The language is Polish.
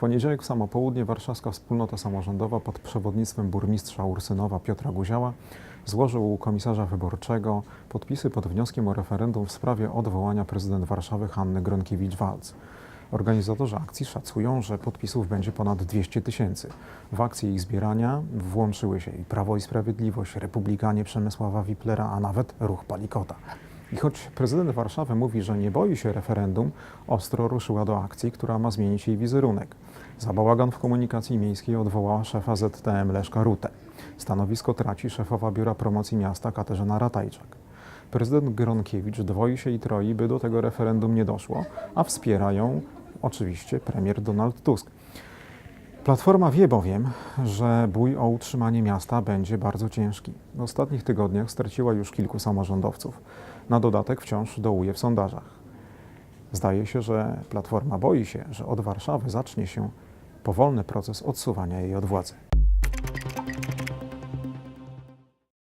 Poniedziałek w samo południe Warszawska Wspólnota Samorządowa pod przewodnictwem burmistrza Ursynowa Piotra Guziała złożył u komisarza wyborczego podpisy pod wnioskiem o referendum w sprawie odwołania prezydent Warszawy Hanny Gronkiewicz-Waltz. Organizatorzy akcji szacują, że podpisów będzie ponad 200 tysięcy. W akcji ich zbierania włączyły się i Prawo i Sprawiedliwość, Republikanie Przemysława Wiplera, a nawet Ruch Palikota. I choć prezydent Warszawy mówi, że nie boi się referendum, ostro ruszyła do akcji, która ma zmienić jej wizerunek. Za bałagan w komunikacji miejskiej odwołała szefa ZTM Leszka Rutę. Stanowisko traci szefowa Biura Promocji Miasta Katarzyna Ratajczak. Prezydent Gronkiewicz dwoi się i troi, by do tego referendum nie doszło, a wspiera ją oczywiście premier Donald Tusk. Platforma wie bowiem, że bój o utrzymanie miasta będzie bardzo ciężki. W ostatnich tygodniach straciła już kilku samorządowców. Na dodatek wciąż dołuje w sondażach. Zdaje się, że Platforma boi się, że od Warszawy zacznie się powolny proces odsuwania jej od władzy.